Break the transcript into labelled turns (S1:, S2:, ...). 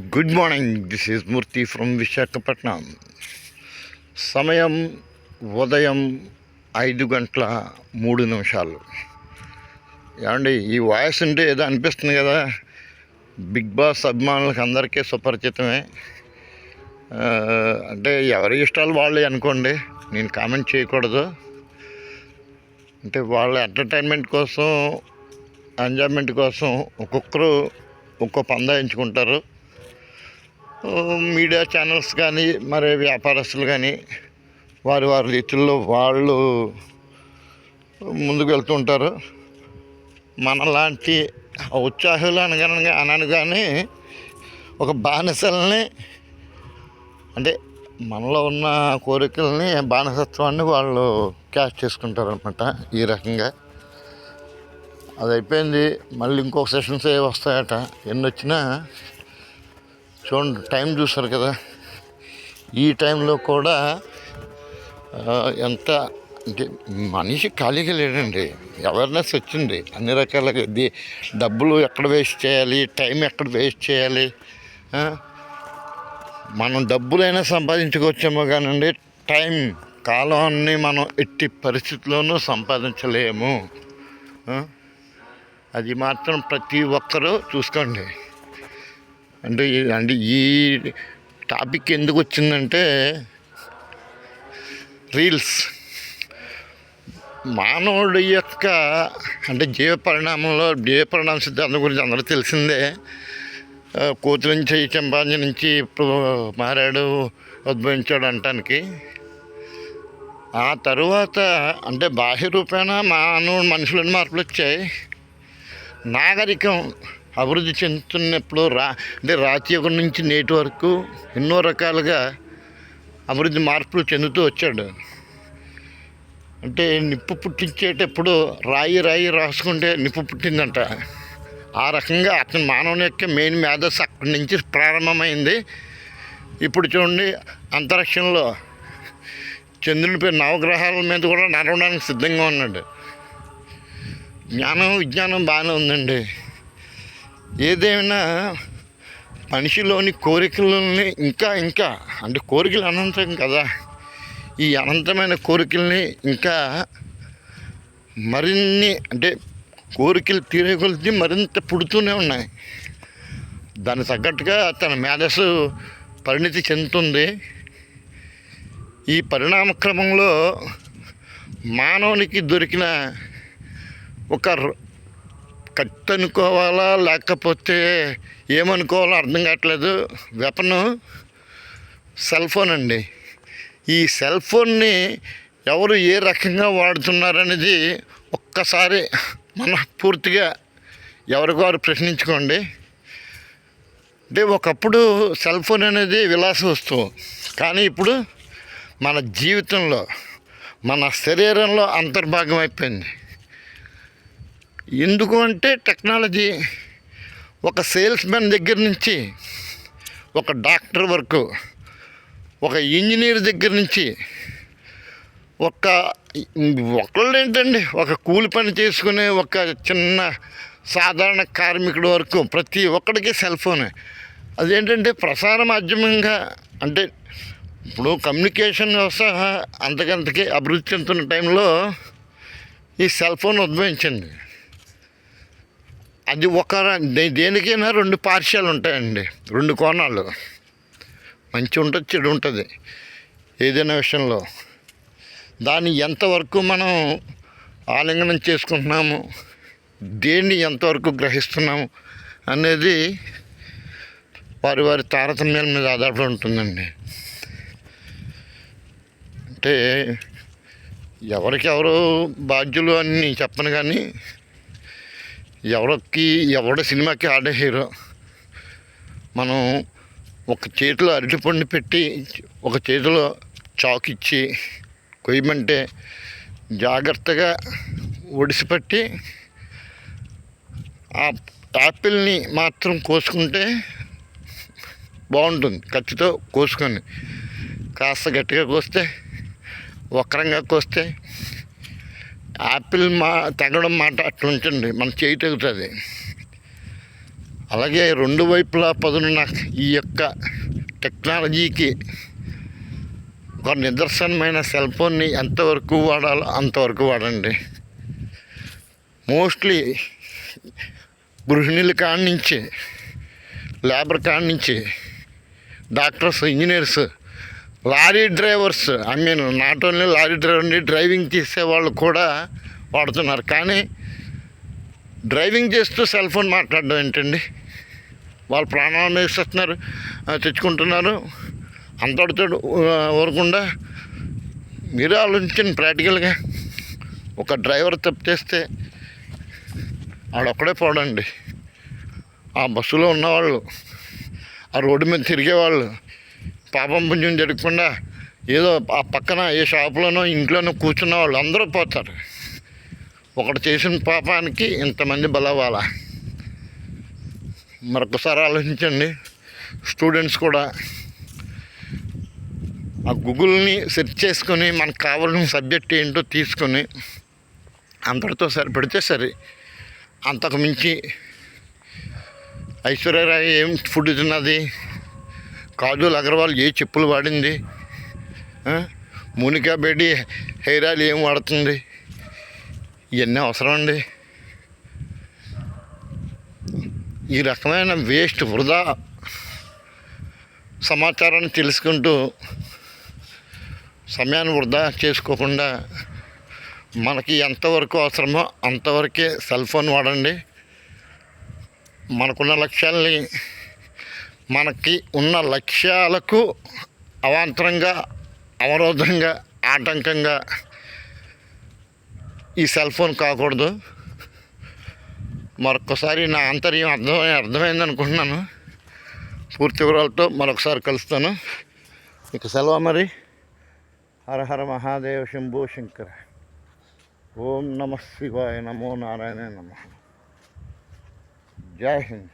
S1: Good morning this is Murthy from Visakhapatnam సమయం ఉదయం ఐదు గంటల మూడు నిమిషాలు. ఏమండి ఈ వాయిస్ ఉంటే ఏదో అనిపిస్తుంది కదా? బిగ్ బాస్ అభిమానులకు అందరికీ సుపరిచితమే. అంటే ఎవరి ఇష్టాలు వాళ్ళే అనుకోండి నేను కామెంట్ చేయకూడదు. అంటే వాళ్ళ ఎంటర్టైన్మెంట్ కోసం ఎంజాయ్మెంట్ కోసం ఒక్కొక్కరు ఒక్కో పందా ఎంచుకుంటారు. మీడియా ఛానల్స్ కానీ మరి వ్యాపారస్తులు కానీ వారి వారి రీతుల్లో వాళ్ళు ముందుకు వెళ్తుంటారు మనలాంటి ఉత్సాహులు అనగనగా అనగానే ఒక బానిసల్ని అంటే మనలో ఉన్న కోరికల్ని బానిసత్వాన్ని వాళ్ళు క్యాష్ చేసుకుంటారు అనమాట ఈ రకంగా. అది అయిపోయింది మళ్ళీ ఇంకొక సెషన్స్ ఏ వస్తాయట. ఎన్ని వచ్చినా చూడండి టైం చూసారు కదా. ఈ టైంలో కూడా ఎంత అంటే మనిషి ఖాళీగా లేడండి. అవేర్నెస్ వచ్చింది. అన్ని రకాలుగా ఇది డబ్బులు ఎక్కడ వేస్ట్ చేయాలి టైం ఎక్కడ వేస్ట్ చేయాలి మనం డబ్బులైనా సంపాదించుకోవచ్చేమో కానండి టైం కాలాన్ని మనం ఎట్టి పరిస్థితుల్లోనూ సంపాదించలేము. అది మాత్రం ప్రతి ఒక్కరూ చూసుకోండి. అంటే అంటే ఈ టాపిక్ ఎందుకు వచ్చిందంటే రీల్స్. మానవుడి యొక్క అంటే జీవ పరిణామంలో జీవ పరిణామ సిద్ధాంతం గురించి అందరూ తెలిసిందే. కోతి నుంచి చెంపాంజీ నుంచి ఇప్పుడు మారాడు ఉద్భవించాడు అంటానికి ఆ తరువాత అంటే బాహ్య రూపేణ మానవుడు మనుషులని మార్పులు వచ్చాయి నాగరికం అభివృద్ధి చెందుతున్నప్పుడు రా అంటే రాతి యుగం నుంచి నేటి వరకు ఎన్నో రకాలుగా అభివృద్ధి మార్పులు చెందుతూ వచ్చాడు. అంటే నిప్పు పుట్టించేటప్పుడు రాయి రాయి రాసుకుంటే నిప్పు పుట్టిందంట. ఆ రకంగా అతని మానవుని యొక్క మెయిన్ మేధస్సు అక్కడి నుంచి ప్రారంభమైంది. ఇప్పుడు చూడండి అంతరిక్షంలో చంద్రునిపై నవగ్రహాల మీద కూడా నడవడానికి సిద్ధంగా ఉన్నాడు. జ్ఞానం విజ్ఞానం బాగానే ఉందండి. ఏదేమైనా మనిషిలోని కోరికలని ఇంకా ఇంకా అంటే కోరికలు అనంతం కదా. ఈ అనంతమైన కోరికల్ని ఇంకా మరిన్ని అంటే కోరికలు తీరే కొలిది మరింత పుడుతూనే ఉన్నాయి. దానికి తగ్గట్టుగా తన మేధస్సు పరిణితి చెందుతుంది. ఈ పరిణామ క్రమంలో మానవునికి దొరికిన ఒక కత్తి అనుకోవాలా లేకపోతే ఏమనుకోవాలో అర్థం కావట్లేదు. వెపను సెల్ ఫోన్ అండి. ఈ సెల్ ఫోన్ని ఎవరు ఏ రకంగా వాడుతున్నారనేది ఒక్కసారి మన పూర్తిగా ఎవరికి వారు ప్రశ్నించుకోండి. అంటే ఒకప్పుడు సెల్ ఫోన్ అనేది విలాస వస్తువు. కానీ ఇప్పుడు మన జీవితంలో మన శరీరంలో అంతర్భాగం అయిపోయింది. ఎందుకు అంటే టెక్నాలజీ ఒక సేల్స్ మ్యాన్ దగ్గర నుంచి ఒక డాక్టర్ వరకు ఒక ఇంజనీర్ దగ్గర నుంచి ఒక ఒకళ్ళు ఏంటండి ఒక కూలి పని చేసుకునే ఒక చిన్న సాధారణ కార్మికుడి వరకు ప్రతి ఒక్కడికి సెల్ ఫోనే. అదేంటంటే ప్రసార మాధ్యమంగా అంటే ఇప్పుడు కమ్యూనికేషన్ వ్యవస్థ అంతకంతకి అభివృద్ధి చెందుతున్న టైంలో ఈ సెల్ ఫోన్ ఉద్భవించింది. అది ఒక దేనికైనా రెండు పార్షియాలు ఉంటాయండి. రెండు కోణాలు. మంచి ఉంటుంది చెడు ఉంటుంది ఏదైనా విషయంలో. దాన్ని ఎంతవరకు మనం ఆలింగనం చేసుకుంటున్నాము దేన్ని ఎంతవరకు గ్రహిస్తున్నాము అనేది వారి వారి తారతమ్యాల మీద ఆధారపడి ఉంటుందండి. అంటే ఎవరికెవరు బాధ్యులు అని చెప్పను కానీ ఎవరికి ఎవడ సినిమాకి ఆడే హీరో. మనం ఒక చేతిలో అరటిపండు పెట్టి ఒక చేతిలో చాకు ఇచ్చి కొయ్యమంటే జాగ్రత్తగా ఒడిసిపట్టి ఆ యాపిల్ని మాత్రం కోసుకుంటే బాగుంటుంది. కత్తితో కోసుకొని కాస్త గట్టిగా కోస్తే వక్రంగా కోస్తే యాపిల్ మా తగ్గడం మాట అట్లుంటుంది. మన చేయి తగుతుంది. అలాగే రెండు వైపులా పదునున్న ఈ యొక్క టెక్నాలజీకి ఒక నిదర్శనమైన సెల్ ఫోన్ని ఎంతవరకు వాడాలో అంతవరకు వాడండి. మోస్ట్లీ గృహిణుల కాడ నుంచి లేబర్ కాడ నుంచి doctors engineers lorry drivers I mean not only lorry డ్రైవర్ని డ్రైవింగ్ చేసే వాళ్ళు కూడా వాడుతున్నారు. కానీ డ్రైవింగ్ చేస్తూ సెల్ ఫోన్ మాట్లాడడం ఏంటండి? వాళ్ళు ప్రాణాలను వేసేస్తున్నారు తెచ్చుకుంటున్నారు. అంతటితో ఊరకుండా మీరు ఆలోచించండి ప్రాక్టికల్గా. ఒక డ్రైవర్ తప్పు చేస్తే ఆడొక్కడే పోడండి. ఆ బస్సులో ఉన్నవాళ్ళు ఆ రోడ్డు మీద తిరిగేవాళ్ళు పాపం పుణ్యం జరగకుండా ఏదో ఆ పక్కన ఏ షాపులోనో ఇంట్లోనో కూర్చున్న వాళ్ళు అందరూ పోతారు. ఒకటి చేసిన పాపానికి ఇంతమంది బలవాల? మరొకసారి ఆలోచించండి. స్టూడెంట్స్ కూడా ఆ గూగుల్ని సెర్చ్ చేసుకొని మనకు కావాల్సిన సబ్జెక్ట్ ఏంటో తీసుకొని అంతటితో సరిపెడితే సరే. అంతకు మించి ఐశ్వర్యరాయ్ ఏం ఫుడ్ తిన్నది? కాజల్ అగర్వాల్ ఏ చెప్పులు వాడింది? మోనికా బేడి హెయిర్ ఆయిల్ ఏం వాడుతుంది? ఇవన్నీ అవసరం అండి. ఈ రకమైన వేస్ట్ వృధా సమాచారాన్ని తెలుసుకుంటూ సమయాన్ని వృధా చేసుకోకుండా మనకి ఎంతవరకు అవసరమో అంతవరకే సెల్ ఫోన్ వాడండి. మనకున్న లక్ష్యాల్ని మనకి ఉన్న లక్ష్యాలకు అవాంతరంగా అవరోధంగా ఆటంకంగా ఈ సెల్ ఫోన్ కాకూడదు. మరొకసారి నా ఆంతర్యం అర్థమై అర్థమైంది అనుకుంటున్నాను పూర్తి వివరాలతో మరొకసారి కలుస్తాను. ఇక సెలవు మరి. హర హర మహాదేవ శంభో శంకర. ఓం నమ శివాయ నమో నారాయణ నమ. జై హింద్.